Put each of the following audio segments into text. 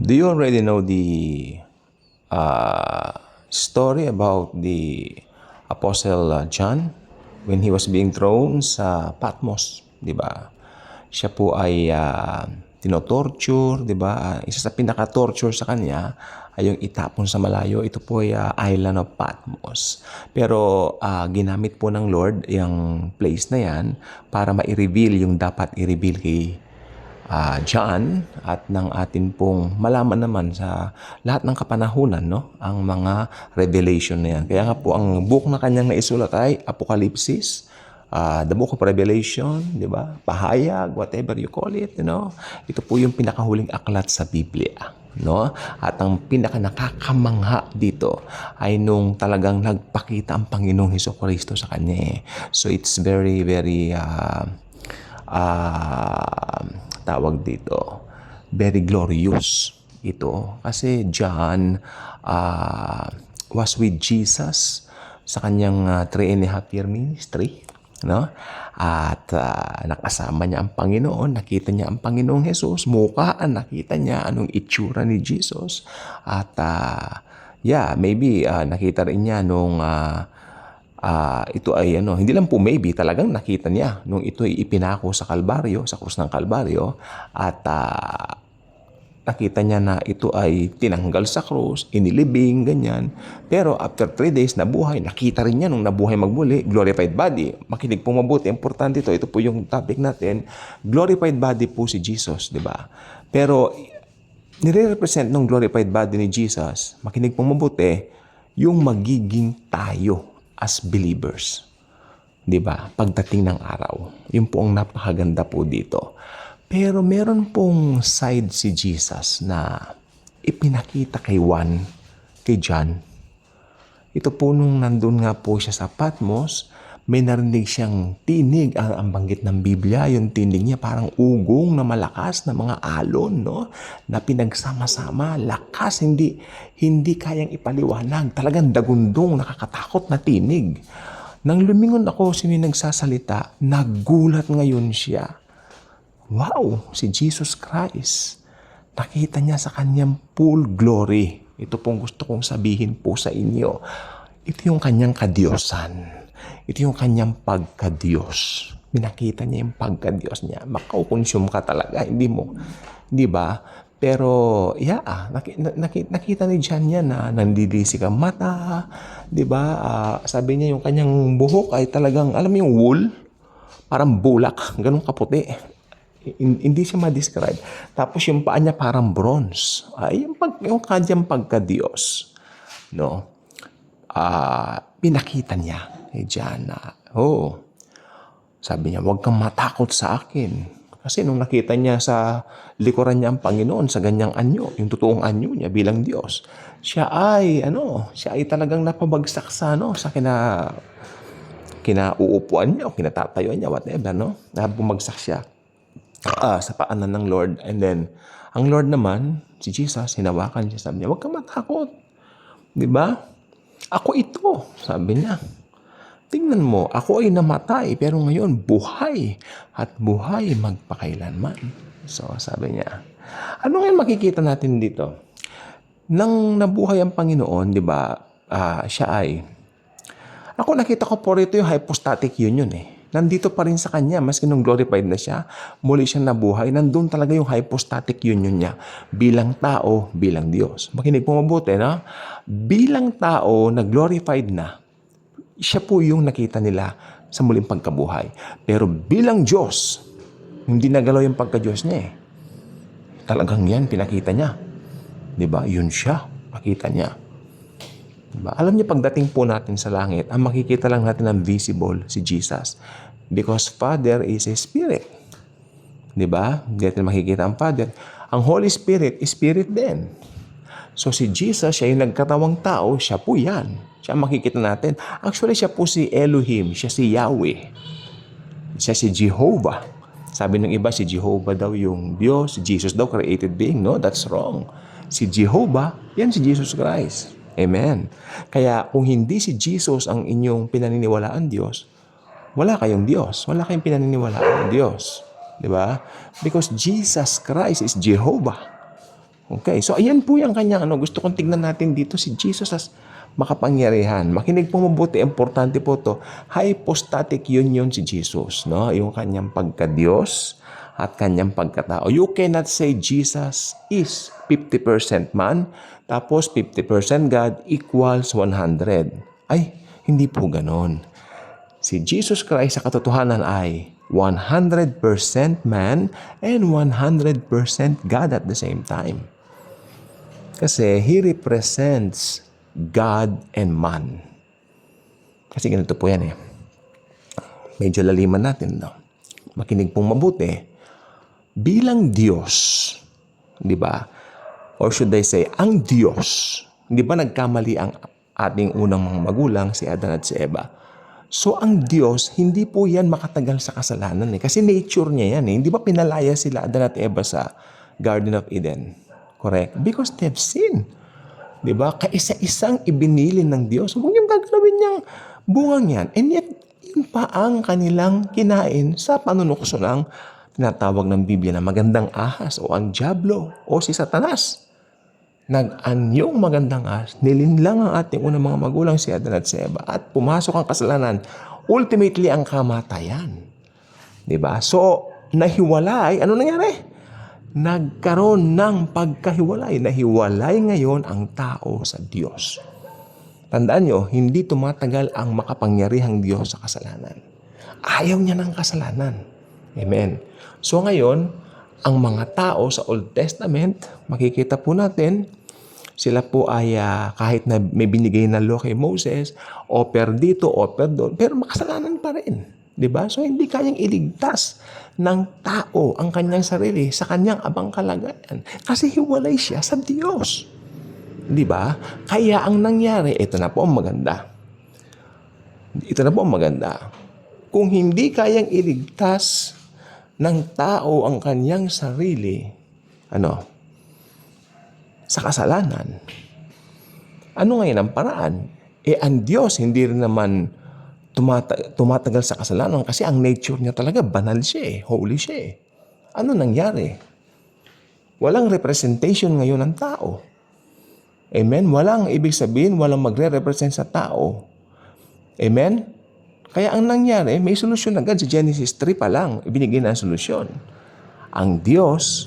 Do you already know the uh, story about the Apostle uh, John when he was being thrown sa Patmos, di ba? Siya po ay uh, tinotorture, di ba? Uh, isa sa pinaka-torture sa kanya ay yung itapon sa malayo. Ito po ay uh, island of Patmos. Pero uh, ginamit po ng Lord yung place na yan para ma-reveal yung dapat i-reveal kay uh, John at ng atin pong malaman naman sa lahat ng kapanahunan no ang mga revelation na yan. Kaya nga po ang book na kanyang naisulat ay Apocalypse, uh, the book of Revelation, di ba? Pahayag, whatever you call it, you know. Ito po yung pinakahuling aklat sa Biblia. No? At ang pinaka nakakamangha dito ay nung talagang nagpakita ang Panginoong Heso Kristo sa kanya. eh. So it's very, very uh, uh, tawag dito, very glorious ito. Kasi John uh, was with Jesus sa kanyang uh, three and a half year ministry. No? At uh, nakasama niya ang Panginoon, nakita niya ang Panginoong Jesus, mukaan, nakita niya anong itsura ni Jesus. At uh, yeah, maybe uh, nakita rin niya nung uh, uh, ito ay ano, hindi lang po maybe, talagang nakita niya nung ito ay ipinako sa Kalbaryo, sa krus ng Kalbaryo, at uh, nakita niya na ito ay tinanggal sa krus, inilibing, ganyan. Pero after 3 days nabuhay, nakita rin niya nung nabuhay magbuli, glorified body. Makinig po mabuti, importante ito. Ito po yung topic natin. Glorified body po si Jesus, di ba? Pero nire-represent ng glorified body ni Jesus, makinig po mabuti, yung magiging tayo as believers. 'Di ba? Pagdating ng araw. Yun po ang napakaganda po dito. Pero meron pong side si Jesus na ipinakita kay Juan, kay John. Ito po nung nandun nga po siya sa Patmos, may narinig siyang tinig, ang, ang banggit ng Biblia, yung tinig niya parang ugong na malakas na mga alon, no? Na pinagsama-sama, lakas, hindi, hindi kayang ipaliwanag. Talagang dagundong, nakakatakot na tinig. Nang lumingon ako, sino nagsasalita, nagulat ngayon siya. Wow, si Jesus Christ. Nakita niya sa kanyang full glory. Ito pong gusto kong sabihin po sa inyo. Ito yung kanyang kadiosan. Ito yung kanyang pagka-Diyos. Minakita niya yung pagka-Diyos niya. Makaukonsume ka talaga. Hindi mo. Di ba? Pero, yeah, nakita, nakita, nakita ni John yan na nandidisi ka mata. Di ba? Uh, sabi niya yung kanyang buhok ay talagang, alam mo yung wool? Parang bulak. Ganun kaputi. Hindi siya ma-describe. Tapos yung paa niya parang bronze. Ay, yung, pag, yung kanyang pagka-Diyos. No? Uh, pinakita niya kay John oh, sabi niya, huwag kang matakot sa akin. Kasi nung nakita niya sa likuran niya ang Panginoon sa ganyang anyo, yung totoong anyo niya bilang Diyos, siya ay, ano, siya ay talagang napabagsak sa, ano, sa kina, kinauupuan niya o kinatatayuan niya, whatever, no? Na bumagsak siya uh, sa paanan ng Lord. And then, ang Lord naman, si Jesus, hinawakan siya, sabi niya, huwag kang matakot. Di ba? Ako ito, sabi niya. Tingnan mo, ako ay namatay, pero ngayon buhay at buhay magpakailanman. So, sabi niya. Ano ngayon makikita natin dito? Nang nabuhay ang Panginoon, di ba, uh, siya ay, ako nakita ko po rito yung hypostatic union eh. Nandito pa rin sa kanya, maski nung glorified na siya, muli siyang nabuhay, nandun talaga yung hypostatic union niya bilang tao, bilang Diyos. Makinig po mabuti, no? Bilang tao na glorified na, siya po yung nakita nila sa muling pagkabuhay. Pero bilang Diyos, hindi nagalaw yung pagka-Diyos niya eh. Talagang yan, pinakita niya. Ba? Yun siya. Pakita niya. Diba? Alam niyo, pagdating po natin sa langit, ang makikita lang natin ang visible, si Jesus. Because Father is a Spirit. Di ba? Hindi natin makikita ang Father. Ang Holy Spirit, Spirit din. So si Jesus, siya yung nagkatawang tao, siya po yan. Siya makikita natin. Actually, siya po si Elohim. Siya si Yahweh. Siya si Jehovah. Sabi ng iba, si Jehovah daw yung Diyos. Si Jesus daw created being. No, that's wrong. Si Jehovah, yan si Jesus Christ. Amen. Kaya kung hindi si Jesus ang inyong pinaniniwalaan Diyos, wala kayong Diyos. Wala kayong pinaniniwalaan Diyos. Di ba? Because Jesus Christ is Jehovah. Okay, so ayan po yung kanyang ano, gusto kong tignan natin dito si Jesus as makapangyarihan. Makinig po mabuti, importante po to. Hypostatic union si Jesus, no? Yung kanyang pagka-Diyos at kanyang pagkatao. You cannot say Jesus is 50% man, tapos 50% God equals 100. Ay, hindi po ganon. Si Jesus Christ sa katotohanan ay 100% man and 100% God at the same time. Kasi He represents God and man. Kasi ganito po yan eh. Medyo laliman natin, no? Makinig pong mabuti. Bilang Diyos, di ba? Or should I say, ang Diyos, di ba nagkamali ang ating unang mga magulang, si Adan at si Eva? So ang Diyos, hindi po yan makatagal sa kasalanan eh. Kasi nature niya yan eh. Hindi ba pinalaya sila Adan at Eva sa Garden of Eden? Correct? Because they've sinned. Di ba? Kaisa-isang ibinilin ng Diyos. Huwag niyong gagalawin niyang bungang yan. And yet, yun pa ang kanilang kinain sa panunukso ng tinatawag ng Biblia na magandang ahas o ang Diablo o si Satanas. Nag-anyong magandang ahas, nilinlang ang ating unang mga magulang si Adan at si Eva at pumasok ang kasalanan. Ultimately, ang kamatayan. Ba? So, nahiwalay. Ano nangyari? nagkaroon ng pagkahiwalay. Nahiwalay ngayon ang tao sa Diyos. Tandaan nyo, hindi tumatagal ang makapangyarihang Diyos sa kasalanan. Ayaw niya ng kasalanan. Amen. So ngayon, ang mga tao sa Old Testament, makikita po natin, sila po ay ah, kahit na may binigay na law kay Moses, offer dito, offer doon, pero makasalanan pa rin. ba? So hindi kayang iligtas ng tao ang kanyang sarili sa kanyang abang kalagayan kasi hiwalay siya sa Diyos. 'Di ba? Kaya ang nangyari, ito na po ang maganda. Ito na po ang maganda. Kung hindi kayang iligtas ng tao ang kanyang sarili, ano, sa kasalanan, ano ngayon ang paraan? Eh, ang Diyos hindi rin naman tumata- tumatagal sa kasalanan kasi ang nature niya talaga banal siya eh, holy siya eh. Ano nangyari? Walang representation ngayon ng tao. Amen? Walang ibig sabihin, walang magre-represent sa tao. Amen? Kaya ang nangyari, may solusyon agad sa Genesis 3 pa lang, ibinigay na ang solusyon. Ang Diyos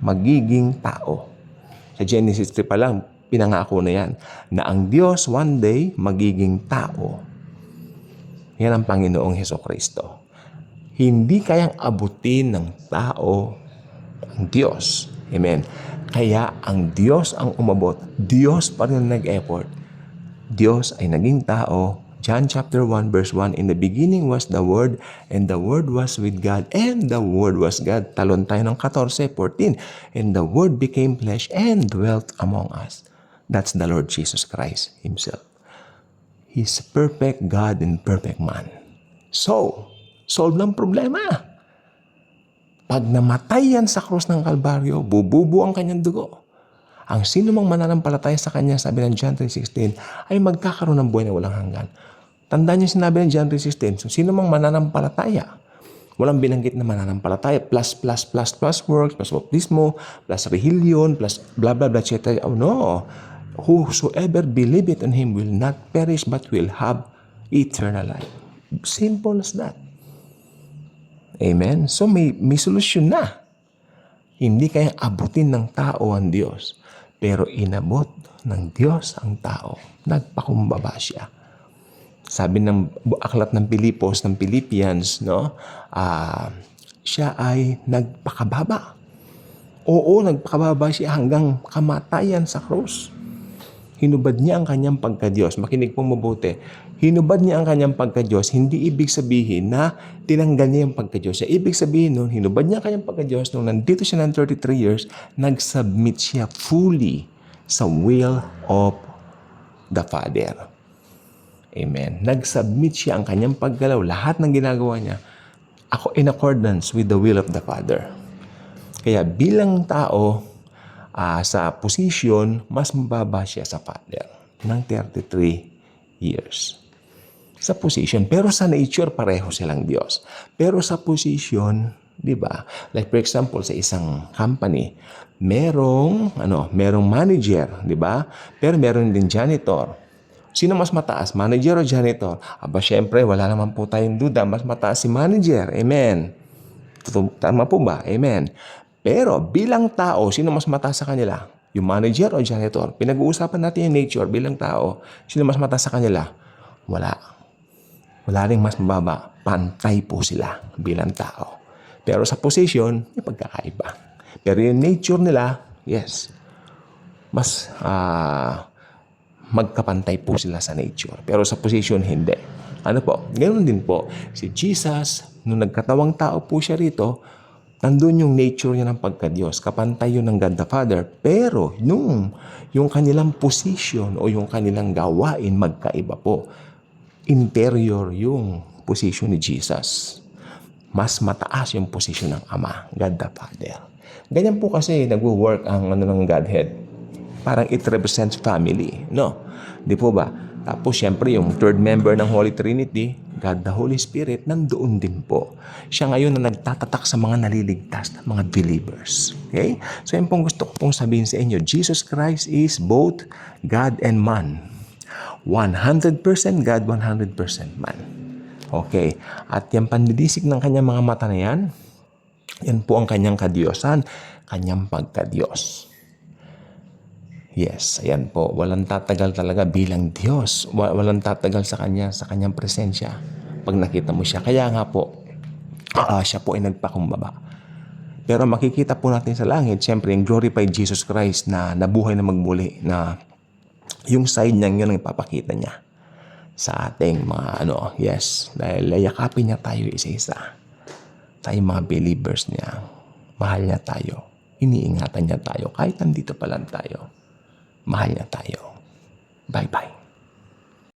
magiging tao. Sa Genesis 3 pa lang, pinangako na yan, na ang Diyos one day magiging tao. Yan ang Panginoong Heso Kristo. Hindi kayang abutin ng tao ang Diyos. Amen. Kaya ang Diyos ang umabot. Diyos pa rin nag-effort. Diyos ay naging tao. John chapter 1 verse 1, In the beginning was the Word, and the Word was with God, and the Word was God. Talon tayo ng 14, 14. And the Word became flesh and dwelt among us. That's the Lord Jesus Christ Himself. He's perfect God and perfect man. So, solve ng problema. Pag namatay yan sa krus ng Kalbaryo, bububo ang kanyang dugo. Ang sino mang mananampalataya sa kanya, sabi ng John 3.16, ay magkakaroon ng buhay na walang hanggan. Tandaan niyo sinabi ng John 3.16, so sino mang mananampalataya, walang binanggit na mananampalataya, plus, plus, plus, plus works, plus baptismo, plus religion, plus blah, blah, blah, etc. Oh, no. Whosoever believe it on Him will not perish but will have eternal life. Simple as that. Amen? So may, may solusyon na. Hindi kayang abutin ng tao ang Diyos. Pero inabot ng Diyos ang tao. Nagpakumbaba siya. Sabi ng aklat ng Pilipos, ng Philippians, no? ah siya ay nagpakababa. Oo, nagpakababa siya hanggang kamatayan sa krus. Hinubad niya ang kanyang pagka-Diyos. Makinig pong mabuti. Hinubad niya ang kanyang pagka-Diyos. Hindi ibig sabihin na tinanggal niya yung pagka-Diyos. Ibig sabihin nun, hinubad niya ang kanyang pagka-Diyos. Nung nandito siya ng 33 years, nag-submit siya fully sa will of the Father. Amen. Nag-submit siya ang kanyang paggalaw. Lahat ng ginagawa niya, ako in accordance with the will of the Father. Kaya bilang tao, ah, sa position, mas mababa siya sa father ng 33 years. Sa position. Pero sa nature, pareho silang Diyos. Pero sa position, Di ba? Like for example, sa isang company, merong, ano, merong manager, di ba? Pero meron din janitor. Sino mas mataas, manager o janitor? Aba, syempre, wala naman po tayong duda. Mas mataas si manager. Amen. Tama po ba? Amen. Pero bilang tao, sino mas mataas sa kanila? Yung manager o janitor? Pinag-uusapan natin yung nature bilang tao. Sino mas mataas sa kanila? Wala. Wala rin mas mababa. Pantay po sila bilang tao. Pero sa position, may pagkakaiba. Pero yung nature nila, yes, mas ah, magkapantay po sila sa nature. Pero sa position, hindi. Ano po? Ganoon din po. Si Jesus, nung nagkatawang tao po siya rito, nandun yung nature niya ng pagka-Diyos. Kapantay yun ng God the Father. Pero nung yung kanilang position o yung kanilang gawain, magkaiba po. Interior yung position ni Jesus mas mataas yung posisyon ng Ama, God the Father. Ganyan po kasi nagwo-work ang ano ng Godhead. Parang it represents family, no? Di po ba? Tapos syempre yung third member ng Holy Trinity, God the Holy Spirit, nandoon din po. Siya ngayon na nagtatatak sa mga naliligtas na mga believers. Okay? So yan pong gusto ko pong sabihin sa inyo, Jesus Christ is both God and man. 100% God, 100% man. Okay. At yung pandidisik ng kanyang mga mata na yan, yan po ang kanyang kadiyosan, kanyang pagkadiyos. Yes, ayan po. Walang tatagal talaga bilang Diyos. Wa- Walang tatagal sa kanya, sa kanyang presensya. Pag nakita mo siya. Kaya nga po, ah, siya po ay nagpakumbaba. Pero makikita po natin sa langit, siyempre, yung glorified Jesus Christ na nabuhay na magmuli, na yung side niya yun ang ipapakita niya sa ating mga ano, yes, dahil yakapin niya tayo isa-isa. Tayo mga believers niya. Mahal niya tayo. Iniingatan niya tayo kahit nandito pa lang tayo. Mahal niya tayo. Bye-bye.